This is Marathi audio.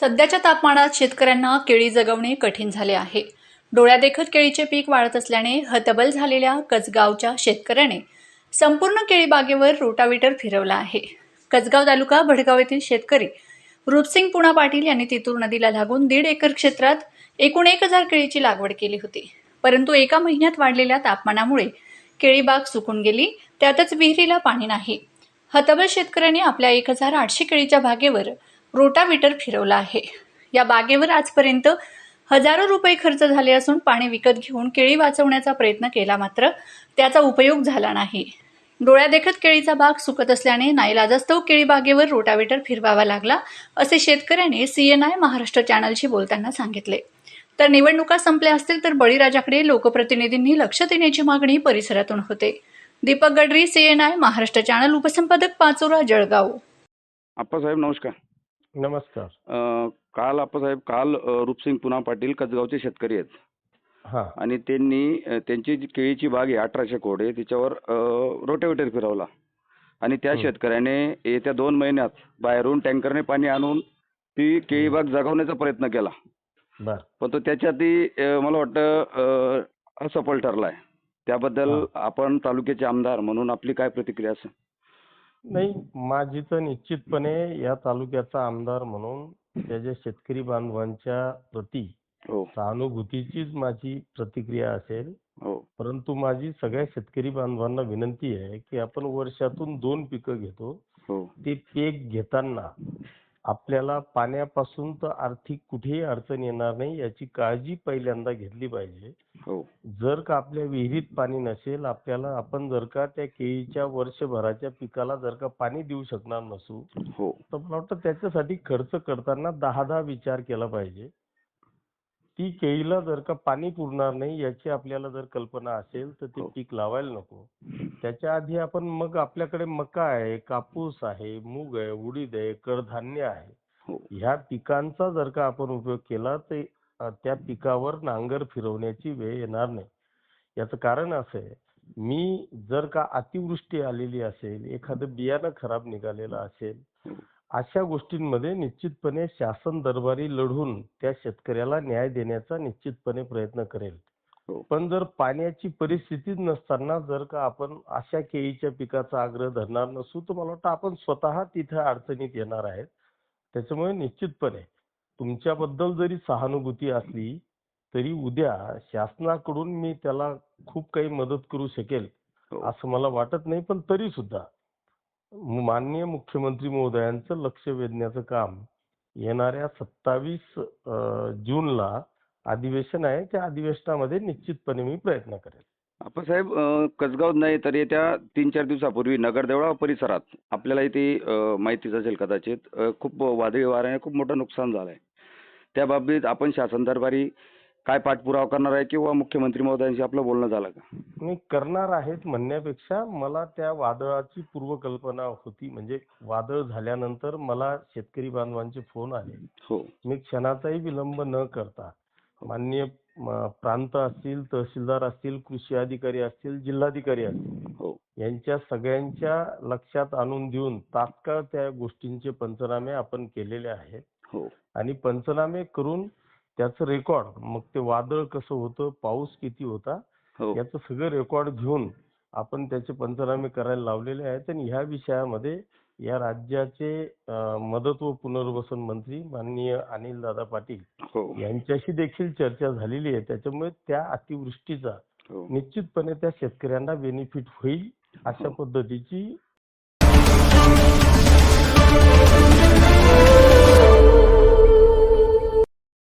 सध्याच्या तापमानात शेतकऱ्यांना केळी जगवणे कठीण झाले आहे. डोळ्यादेखत केळीचे पीक वाढत असल्याने हतबल झालेल्या कसगावच्या शेतकऱ्याने संपूर्ण केळी बागेवर रोटावेटर फिरवला आहे. कसगाव तालुका भडगाव येथील शेतकरी रूपसिंग पुणा पाटील यांनी तितूर नदीला लागून दीड एकर क्षेत्रात एकूण एक हजार केळीची लागवड केली होती. परंतु एका महिन्यात वाढलेल्या तापमानामुळे केळी बाग सुकून गेली त्यातच विहिरीला पाणी नाही. हतबल शेतकऱ्यांनी आपल्या एक हजार आठशे केळीच्या बागेवर रोटाव्हिटर फिरवला आहे. या बागेवर आजपर्यंत हजारो रुपये खर्च झाले असून पाणी विकत घेऊन केळी वाचवण्याचा प्रयत्न केला मात्र त्याचा उपयोग झाला नाही. डोळ्यादेखत केळीचा बाग सुकत असल्याने नाईलाजास्तव केळी बागेवर रोटावेटर फिरवावा लागला असे शेतकऱ्याने सीएनआय महाराष्ट्र चॅनलशी बोलताना सांगितले. तर निवडणुका संपल्या असतील तर बळीराजाकडे लोकप्रतिनिधींनी लक्ष देण्याची मागणी परिसरातून होते. दीपक गडरी सीएनआय महाराष्ट्र चॅनल उपसंपादक पाचोरा जळगाव. आप्पासाहेब नमस्कार. नमस्कार. काल आप्पासाहेब काल रूपसिंग पुना पाटील कसगावचे शेतकरी आहेत. हा. आणि त्यांनी त्यांची जी केळीची बाग आहे अठराशे कोडे तिच्यावर रोटेवेटर फिरवला. आणि त्या. शेतकऱ्याने येत्या दोन महिन्यात बाहेरून टँकरने पाणी आणून ती केळी बाग जगवण्याचा प्रयत्न केला. पण तो त्याच्यातही मला वाटतं असफल ठरला आहे त्याबद्दल. आपण तालुक्याचे आमदार म्हणून आपली काय प्रतिक्रिया असेल? नाही माझी तर निश्चितपणे या तालुक्याचा आमदार म्हणून त्याच्या शेतकरी बांधवांच्या प्रती हो. सहानुभूतीचीच माझी प्रतिक्रिया असेल. हो. परंतु माझी सगळ्या शेतकरी बांधवांना विनंती आहे की आपण वर्षातून दोन पिकं घेतो. हो. ते पीक घेताना आपल्याला पाण्यापासून तर आर्थिक कुठेही अडचण येणार नाही याची काळजी पहिल्यांदा घेतली पाहिजे. जर का आपल्या विहिरीत पाणी नसेल आपल्याला आपण जर का त्या केळीच्या वर्षभराच्या पिकाला जर का पाणी देऊ शकणार नसू हो. तर मला वाटतं त्याच्यासाठी खर्च करताना दहा दहा विचार केला पाहिजे. ती केळीला जर का पाणी पुरणार नाही याची आपल्याला जर कल्पना असेल तर ते हो. पीक लावायला नको. त्याच्या आधी आपण मग आपल्याकडे मका आहे कापूस आहे मूग आहे उडीद आहे कडधान्य आहे. हो. ह्या पिकांचा जर का आपण उपयोग केला तर त्या पिकावर नांगर फिरवण्याची वेळ येणार नाही याचं कारण असं आहे मी जर का अतिवृष्टी आलेली असेल एखादं बियाणं खराब निघालेलं असेल हो. अशा गोष्टींमध्ये निश्चितपणे शासन दरबारी लढून त्या शेतकऱ्याला न्याय देण्याचा निश्चितपणे प्रयत्न करेल हो. पण जर पाण्याची परिस्थितीच नसताना जर का आपण अशा केळीच्या पिकाचा आग्रह धरणार नसू तर मला वाटतं आपण स्वतः तिथे अडचणीत येणार आहेत त्याच्यामुळे निश्चितपणे तुमच्याबद्दल जरी सहानुभूती असली तरी उद्या शासनाकडून मी त्याला खूप काही मदत करू शकेल हो. असं मला वाटत नाही पण तरी सुद्धा माननीय मुख्यमंत्री महोदयांचं लक्ष वेधण्याचं काम येणाऱ्या सत्तावीस जूनला अधिवेशन आहे. त्या अधिवेशनामध्ये निश्चितपणे मी प्रयत्न करेल. आप्पासाहेब अ, कसगाव नाही तर येत्या तीन चार दिवसापूर्वी नगरदेवळा परिसरात आपल्याला इथे माहितीच असेल कदाचित खूप वादळी वाऱ्याने खूप मोठं नुकसान झालंय. त्या बाबतीत आपण शासन दरबारी काय पाठपुरावा करणार आहे किंवा मुख्यमंत्री महोदयांशी आपलं बोलणं झालं का? मी करणार आहेत म्हणण्यापेक्षा मला त्या वादळाची पूर्वकल्पना होती. म्हणजे वादळ झाल्यानंतर मला शेतकरी बांधवांचे फोन आले. हो. मी क्षणाचाही विलंब न करता माननीय म, प्रांत असतील तहसीलदार असतील कृषी अधिकारी असतील जिल्हाधिकारी असतील हो. यांच्या सगळ्यांच्या लक्षात आणून देऊन तात्काळ त्या गोष्टींचे पंचनामे आपण केलेले आहेत. आणि पंचनामे करून त्याचं रेकॉर्ड मग ते वादळ कसं होतं पाऊस किती होता हो. याचं सगळं रेकॉर्ड घेऊन आपण त्याचे पंचनामे करायला लावलेले आहेत आणि ह्या विषयामध्ये या राज्याचे मदत व पुनर्वसन मंत्री माननीय अनिल दादा पाटील हो. यांच्याशी देखील चर्चा झालेली आहे. त्याच्यामुळे त्या अतिवृष्टीचा हो. निश्चितपणे त्या शेतकऱ्यांना बेनिफिट होईल अशा हो. पद्धतीची